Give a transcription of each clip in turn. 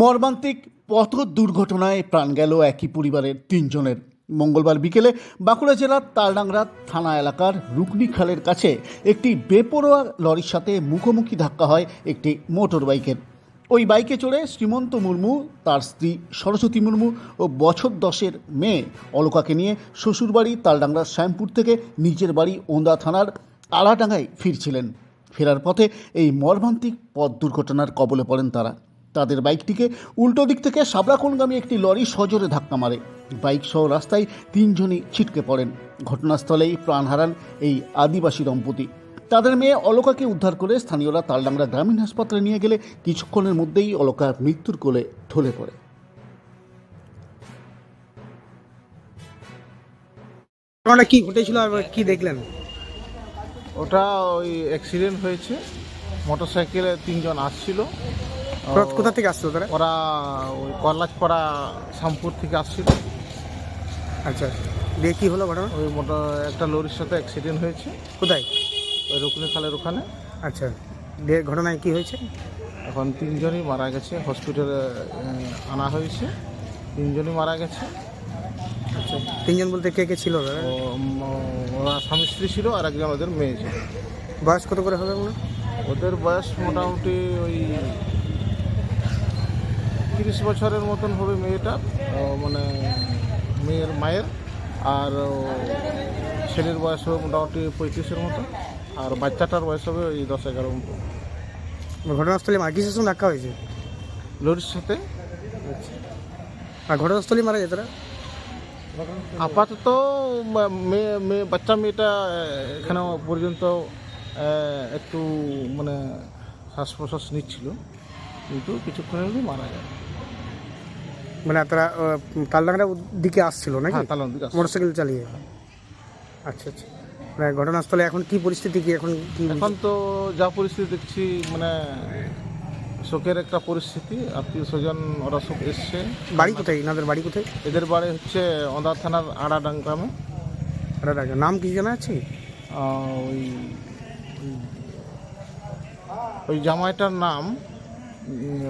মর্মান্তিক পথ দুর্ঘটনায় প্রাণ গেল একই পরিবারের তিনজনের। মঙ্গলবার বিকেলে বাঁকুড়া জেলার তালডাংরা থানা এলাকার রুকনি খালের কাছে একটি বেপরোয়া লরির সাথে মুখোমুখি ধাক্কা হয় একটি মোটর বাইকের ওই বাইকে চড়ে শ্রীমন্ত মুর্মু, তার স্ত্রী সরস্বতী মুর্মু ও বছর দশের মেয়ে অলকাকে নিয়ে শ্বশুরবাড়ি তালডাংরা শ্যামপুর থেকে নিজের বাড়ি ওন্দা থানার আলাডাঙ্গায় ফিরছিলেন। ফেরার পথে এই মর্মান্তিক পথ দুর্ঘটনার কবলে পড়েন তারা। তাদের বাইকটিকে উল্টো দিক থেকে সাবরাকোনগামী একটি লরি সজোরে ধাক্কা মারে। বাইক সহ রাস্তায় তিনজনই ছিটকে পড়েন। ঘটনাস্থলেই প্রাণ হারান এই আদিবাসী দম্পতি। তাদের মেয়ে অলকাকে উদ্ধার করে স্থানীয়রা তালডাংরা গ্রামীণ হাসপাতালে নিয়ে গেলে কিছুক্ষণের মধ্যেই অলকা মৃত্যুর কোলে ঢলে পড়ে। ঘটনাটা কি ঘটেছিল আর কি দেখলেন? ওটা ওই অ্যাক্সিডেন্ট হয়েছে। মোটরসাইকেলে তিনজন আসছিল। কোথা- থেকে আসছিল তারা ওরা ওই কল্লাচপাড়া শামপুর থেকে আসছিল। আচ্ছা দিয়ে কি হলো ঘটনা? ওই মোটর একটা লরির সাথে অ্যাক্সিডেন্ট হয়েছে। কোথায়? ওই রকুনি খালের ওখানে। আচ্ছা দিয়ে ঘটনায় কি হয়েছে? এখন তিনজনই মারা গেছে হসপিটালে আনা হয়েছে। তিনজনই মারা গেছে। আচ্ছা তিনজন বলতে কে কে ছিল দাদা ওরা স্বামী স্ত্রী ছিল আর একজন ওদের মেয়ে ছিল। বয়স কত করে হবে ওগুলো? ওদের বয়স মোটামুটি ওই তিরিশ বছরের মতন হবে মেয়েটা মানে মেয়ের মায়ের আর ছেলের বয়স হবে মোটামুটি পঁয়ত্রিশের মতো আর বাচ্চাটার বয়স হবে ওই দশ এগারো মতো ঘটনাস্থলে মার কিসের সঙ্গে ধাক্কা হয়েছে? লরির সাথে। আর ঘটনাস্থলে মারা যায় তারা? আপাতত মেয়ে মেয়ে বাচ্চা মেয়েটা এখানে পর্যন্ত একটু মানে শ্বাস প্রশ্বাস নিচ্ছিল। কিন্তু কিছুক্ষণের মধ্যেই মারা যায়। মানে তারা আহ, তালডাংরা দিকে আসছিল নাকি? হ্যাঁ। মোটরসাইকেল চালিয়ে। আচ্ছা আচ্ছা। মানে ঘটনাস্থলে এখন কি পরিস্থিতি কি এখন কি এখন তো যা পরিস্থিতি দেখছি মানে শোকের একটা পরিস্থিতি আত্মীয় স্বজন ওরা সব এসছে। বাড়ি কোথায়? এনাদের বাড়ি কোথায়? এদের বাড়ি হচ্ছে অন্দা থানার আড়াডাং গ্রামে। নাম কি জানা আছে? ওই ওই জামাইটার নাম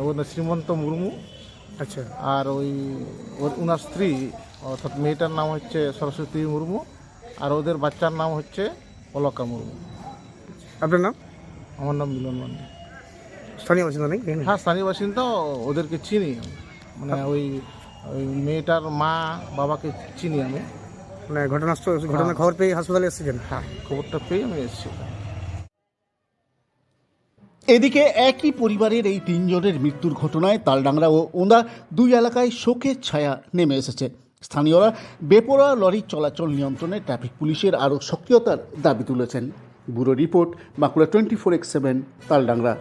ওর শ্রীমন্ত মুর্মু। আচ্ছা। আর ওই ওর ওনার স্ত্রী অর্থাৎ মেয়েটার নাম হচ্ছে সরস্বতী মুর্মু আর ওদের বাচ্চার নাম হচ্ছে অলকা মুর্মু। আপনার নাম? আমার নাম মিলন মান্ডি। স্থানীয় বাসিন্দা এখানে? হ্যাঁ স্থানীয় বাসিন্দা ওদেরকে চিনি। মানে ওই ওই মেয়েটার মা বাবাকে চিনি আমি। মানে ঘটনাস্থল ঘটনার খবর পেয়ে হাসপাতালে এসেছেন হ্যাঁ খবরটা পেয়ে আমি এসেছি এদিকে একই পরিবারের এই তিনজনের মৃত্যুর ঘটনায় তালডাংরা ও ওন্দা দুই এলাকায় শোকের ছায়া নেমে এসেছে। স্থানীয়রা বেপরা লরির চলাচল নিয়ন্ত্রণে ট্রাফিক পুলিশের আরও সক্রিয়তার দাবি তুলেছেন। Bureau report Bankura twenty four x seven, Taldangra.